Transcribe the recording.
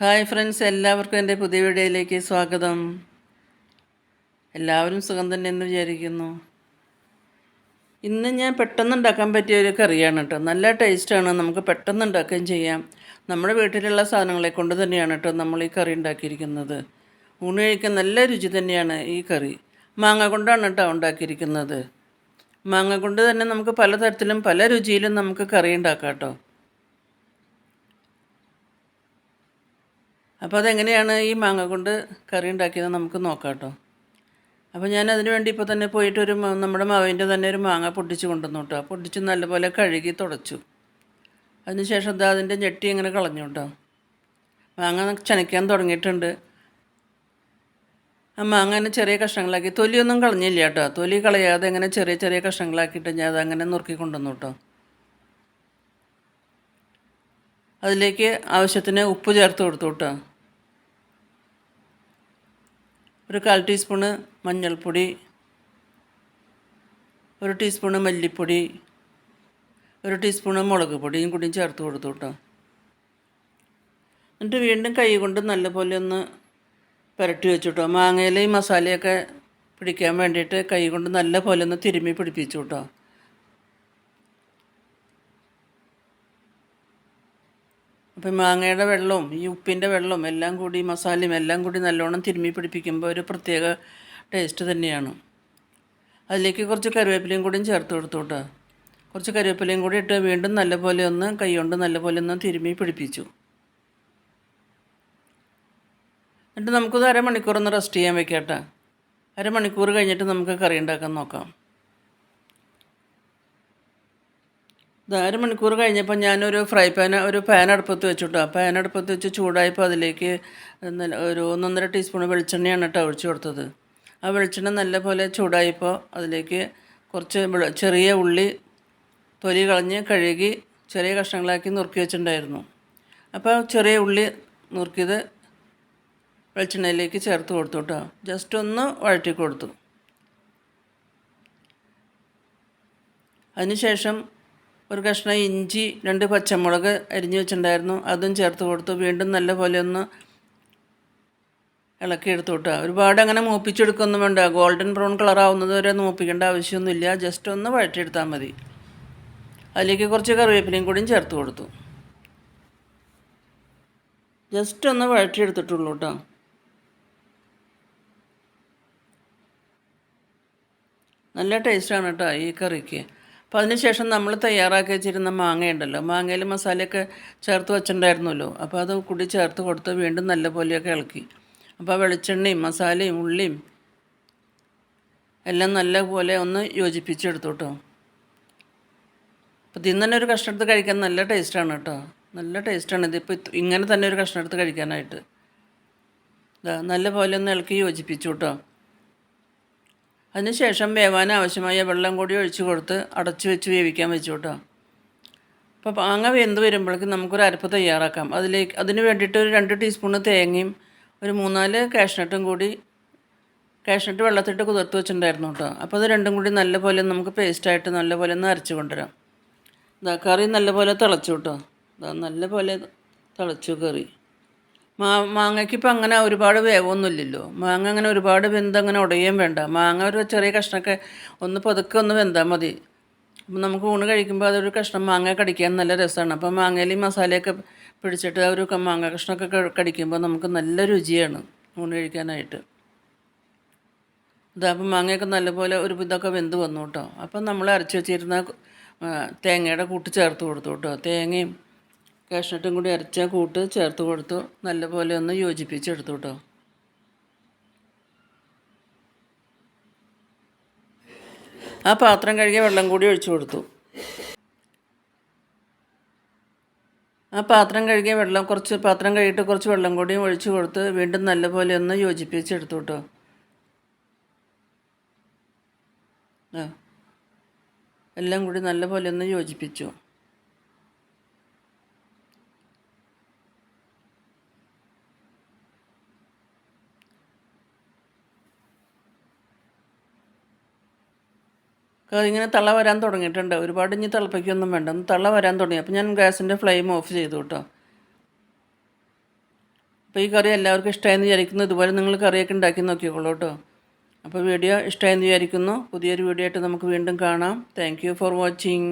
Hi friends എല്ലാവർക്കും എന്റെ പുതിയ വീഡിയോയിലേക്ക് സ്വാഗതം. എല്ലാവരും സുഖം തന്നെ എന്ന് വിചാരിക്കുന്നു. ഇന്ന് ഞാൻ പെട്ടെന്ന് ഉണ്ടാക്കാൻ പറ്റിയ ഒരു കറിയാണ് കേട്ടോ. നല്ല ടേസ്റ്റാണ് നമുക്ക് പെട്ടെന്ന് ഉണ്ടാക്കുകയും ചെയ്യാം. നമ്മുടെ വീട്ടിലുള്ള സാധനങ്ങളെ കൊണ്ട് തന്നെയാണ് കേട്ടോ നമ്മൾ ഈ കറി ഉണ്ടാക്കിയിരിക്കുന്നത്. ഊണ് കഴിക്കാൻ നല്ല രുചി തന്നെയാണ് ഈ കറി. മാങ്ങ കൊണ്ടാണ് കേട്ടോ ഉണ്ടാക്കിയിരിക്കുന്നത്. മാങ്ങ കൊണ്ട് തന്നെ നമുക്ക് പലതരത്തിലും പല രുചിയിലും നമുക്ക് കറി ഉണ്ടാക്കാം കേട്ടോ. അപ്പോൾ അതെങ്ങനെയാണ് ഈ മാങ്ങ കൊണ്ട് കറി ഉണ്ടാക്കിയത് നമുക്ക് നോക്കാം കേട്ടോ. അപ്പോൾ ഞാൻ അതിന് വേണ്ടി ഇപ്പോൾ തന്നെ പോയിട്ട് ഒരു നമ്മുടെ മാവിന്റെ തന്നെ ഒരു മാങ്ങ പൊട്ടിച്ച് കൊണ്ടുവന്നു കേട്ടോ. പൊട്ടിച്ച് നല്ലപോലെ കഴുകി തുടച്ചു. അതിനുശേഷം അത് അതിന്റെ ഞെട്ടി ഇങ്ങനെ കളഞ്ഞു കേട്ടോ. മാങ്ങ ചനയ്ക്കാൻ തുടങ്ങിയിട്ടുണ്ട്. ആ മാങ്ങ അങ്ങനെ ചെറിയ കഷ്ണങ്ങളാക്കി. തൊലിയൊന്നും കളഞ്ഞില്ല കേട്ടോ. തൊലി കളയാതെ ഇങ്ങനെ ചെറിയ ചെറിയ കഷ്ണങ്ങളാക്കിയിട്ട് ഞാൻ അതങ്ങനെ നുറുക്കി കൊണ്ടുവന്നു കേട്ടോ. അതിലേക്ക് ആവശ്യത്തിന് ഉപ്പ് ചേർത്ത് കൊടുത്തു കേട്ടോ. ഒരു കാൽ ടീസ്പൂണ് മഞ്ഞൾപ്പൊടി ഒരു ടീസ്പൂണ് മല്ലിപ്പൊടി ഒരു ടീസ്പൂണ് മുളക് പൊടിയും കൂടിയും ചേർത്ത് കൊടുത്തു കേട്ടോ. എന്നിട്ട് വീണ്ടും കൈ കൊണ്ട് നല്ലപോലെ ഒന്ന് പുരട്ടി വെച്ചു കേട്ടോ. മാങ്ങയില ഈ മസാലയൊക്കെ പിടിക്കാൻ വേണ്ടിയിട്ട് കൈ കൊണ്ട് നല്ല പോലെ ഒന്ന് തിരുമ്മി പിടിപ്പിച്ചു കേട്ടോ. അപ്പം മാങ്ങയുടെ വെള്ളവും ഈ ഉപ്പിന്റെ വെള്ളവും എല്ലാം കൂടി മസാലയും എല്ലാം കൂടി നല്ലോണം തിരുമ്മി പിടിപ്പിക്കുമ്പോൾ ഒരു പ്രത്യേക ടേസ്റ്റ് തന്നെയാണ്. അതിലേക്ക് കുറച്ച് കറിവേപ്പിലയും കൂടിയും ചേർത്ത് കൊടുത്തു കേട്ടോ കുറച്ച് കറിവേപ്പിലയും കൂടി ഇട്ട് വീണ്ടും നല്ലപോലെ ഒന്ന് കൈകൊണ്ട് നല്ലപോലെ ഒന്ന് തിരുമ്മി പിടിപ്പിച്ചു. എന്നിട്ട് നമുക്കത് അരമണിക്കൂർ ഒന്ന് റെസ്റ്റ് ചെയ്യാൻ വെക്കാം കേട്ടോ അരമണിക്കൂർ കഴിഞ്ഞിട്ട് നമുക്ക് കറി ഉണ്ടാക്കാൻ നോക്കാം. ഇത് അരമണിക്കൂർ കഴിഞ്ഞപ്പോൾ ഞാനൊരു ഫ്രൈ പാൻ ഒരു പാൻ അടുപ്പത്ത് വെച്ചിട്ടോ. പാൻ അടുപ്പത്ത് വെച്ച് ചൂടായപ്പോൾ അതിലേക്ക് നല്ല ഒരു ഒന്നൊന്നര ടീസ്പൂൺ വെളിച്ചെണ്ണയാണ് കേട്ടോ ഒഴിച്ചു കൊടുത്തത്. ആ വെളിച്ചെണ്ണ നല്ലപോലെ ചൂടായപ്പോൾ അതിലേക്ക് കുറച്ച് ചെറിയ ഉള്ളി തൊലി കളഞ്ഞ് കഴുകി ചെറിയ കഷ്ണങ്ങളാക്കി നുറുക്കി വെച്ചിട്ടുണ്ടായിരുന്നു. അപ്പോൾ ചെറിയ ഉള്ളി നുറുക്കിയത് വെളിച്ചെണ്ണയിലേക്ക് ചേർത്ത് കൊടുത്തു കേട്ടോ ജസ്റ്റ് ഒന്ന് വഴറ്റി കൊടുത്തു. അതിനുശേഷം ഒരു കഷ്ണം ഇഞ്ചി രണ്ട് പച്ചമുളക് അരിഞ്ഞു വെച്ചിട്ടുണ്ടായിരുന്നു. അതും ചേർത്ത് കൊടുത്തു. വീണ്ടും നല്ല പോലെ ഒന്ന് ഇളക്കി എടുത്തു വിട്ടുക ഒരുപാട് അങ്ങനെ മൂപ്പിച്ചെടുക്കൊന്നും വേണ്ട. ഗോൾഡൻ ബ്രൗൺ കളർ ആവുന്നത് വരെ മൂപ്പിക്കേണ്ട ആവശ്യമൊന്നുമില്ല. ജസ്റ്റ് ഒന്ന് വഴറ്റിയെടുത്താൽ മതി. അതിലേക്ക് കുറച്ച് കറിവേപ്പിലയും കൂടിയും ചേർത്ത് കൊടുത്തു. ജസ്റ്റ് ഒന്ന് വഴറ്റിയെടുത്തിട്ടുള്ളൂ കേട്ടോ നല്ല ടേസ്റ്റാണ് കേട്ടോ ഈ കറിക്ക്. അപ്പോൾ അതിനുശേഷം നമ്മൾ തയ്യാറാക്കി വെച്ചിരുന്ന മാങ്ങയുണ്ടല്ലോ. മാങ്ങയിൽ മസാലയൊക്കെ ചേർത്ത് വെച്ചിട്ടുണ്ടായിരുന്നല്ലോ. അപ്പോൾ അത് കൂടി ചേർത്ത് കൊടുത്ത് വീണ്ടും നല്ല പോലെയൊക്കെ ഇളക്കി. അപ്പോൾ വെളിച്ചെണ്ണയും മസാലയും ഉള്ളിയും എല്ലാം നല്ല പോലെ ഒന്ന് യോജിപ്പിച്ചെടുത്തു കേട്ടോ അപ്പോൾ ഇന്ന് തന്നെ ഒരു കഷ്ണം എടുത്ത് കഴിക്കാൻ നല്ല ടേസ്റ്റാണ് കേട്ടോ. നല്ല ടേസ്റ്റാണ് ഇതിപ്പോൾ ഇത് ഇങ്ങനെ തന്നെ ഒരു കഷ്ണം എടുത്ത് കഴിക്കാനായിട്ട്. നല്ല പോലെ ഒന്ന് ഇളക്കി യോജിപ്പിച്ചു കേട്ടോ. അതിനുശേഷം വേവാൻ ആവശ്യമായ വെള്ളം കൂടി ഒഴിച്ച് കൊടുത്ത് അടച്ചു വെച്ച് വേവിക്കാൻ വെച്ചു കേട്ടോ. അപ്പോൾ മാങ്ങ വെന്ത് വരുമ്പോഴേക്കും നമുക്കൊരു അരപ്പ് തയ്യാറാക്കാം. അതിലേക്ക് അതിന് വേണ്ടിയിട്ട് ഒരു രണ്ട് ടീസ്പൂണ് തേങ്ങയും ഒരു മൂന്നാൽ കാഷ്നട്ടും കൂടി കാഷ്നട്ട് വെള്ളത്തിട്ട് കുതിർത്ത് വെച്ചിട്ടുണ്ടായിരുന്നു കേട്ടോ. അപ്പോൾ അത് രണ്ടും കൂടി നല്ലപോലെ നമുക്ക് പേസ്റ്റായിട്ട് നല്ലപോലെ ഒന്ന് അരച്ച് കൊണ്ടുവരാം. ഇതാ കറി നല്ലപോലെ തിളച്ചു കേട്ടോ. ഇതാ നല്ലപോലെ തിളച്ചു കറി. മാ മാങ്ങയ്ക്ക് ഇപ്പം അങ്ങനെ ഒരുപാട് വേവൊന്നുമില്ലല്ലോ മാങ്ങ അങ്ങനെ ഒരുപാട് വെന്ത് അങ്ങനെ ഉടയുകയും വേണ്ട. മാങ്ങ ഒരു ചെറിയ കഷ്ണമൊക്കെ ഒന്ന് പതുക്കെ ഒന്ന് വെന്താൽ മതി. അപ്പം നമുക്ക് ഊണ് കഴിക്കുമ്പോൾ അതൊരു കഷ്ണം മാങ്ങ കടിക്കാൻ നല്ല രസമാണ്. അപ്പം മാങ്ങയിൽ മസാലയൊക്കെ പിടിച്ചിട്ട് ആ ഒരു മാങ്ങ കഷ്ണമൊക്കെ കടിക്കുമ്പോൾ നമുക്ക് നല്ല രുചിയാണ് ഊണ് കഴിക്കാനായിട്ട്. ഇതാ അപ്പം മാങ്ങയൊക്കെ നല്ലപോലെ ഒരു ഇതൊക്കെ വെന്ത് വന്നു കേട്ടോ. അപ്പം നമ്മൾ അരച്ച് വെച്ചിരുന്ന തേങ്ങയുടെ കൂട്ട് ചേർത്ത് കൊടുത്തു കേട്ടോ. തേങ്ങയും കാഷ്നട്ടും കൂടി അരച്ച കൂട്ട് ചേർത്ത് കൊടുത്തു നല്ലപോലെ ഒന്ന് യോജിപ്പിച്ചെടുത്തു കേട്ടോ ആ പാത്രം കഴുകിയ വെള്ളം കൂടി ഒഴിച്ചു കൊടുത്തു. ആ പാത്രം കഴുകിയ വെള്ളം കുറച്ച് പാത്രം കഴുകിയിട്ട് കുറച്ച് വെള്ളം കൂടിയും ഒഴിച്ചു കൊടുത്ത് വീണ്ടും നല്ലപോലെ ഒന്ന് യോജിപ്പിച്ചെടുത്തു കേട്ടോ എല്ലാം കൂടി നല്ലപോലെ ഒന്ന് യോജിപ്പിച്ചു. ഇങ്ങനെ തള്ള വരാൻ തുടങ്ങിയിട്ടുണ്ട്. ഒരുപാട് ഇനി തിളപ്പിക്കൊന്നും വേണ്ട. ഒന്ന് തള്ള വരാൻ തുടങ്ങി. അപ്പോൾ ഞാൻ ഗ്യാസിന്റെ ഫ്ലെയിം ഓഫ് ചെയ്തു കേട്ടോ. അപ്പോൾ ഈ കറി എല്ലാവർക്കും ഇഷ്ടമായെന്ന് വിചാരിക്കുന്നു. ഇതുപോലെ നിങ്ങൾ കറിയൊക്കെ ഉണ്ടാക്കി നോക്കിക്കോളൂ കേട്ടോ. അപ്പോൾ വീഡിയോ ഇഷ്ടമായെന്ന് വിചാരിക്കുന്നു. പുതിയൊരു വീഡിയോ ആയിട്ട് നമുക്ക് വീണ്ടും കാണാം. Thank for watching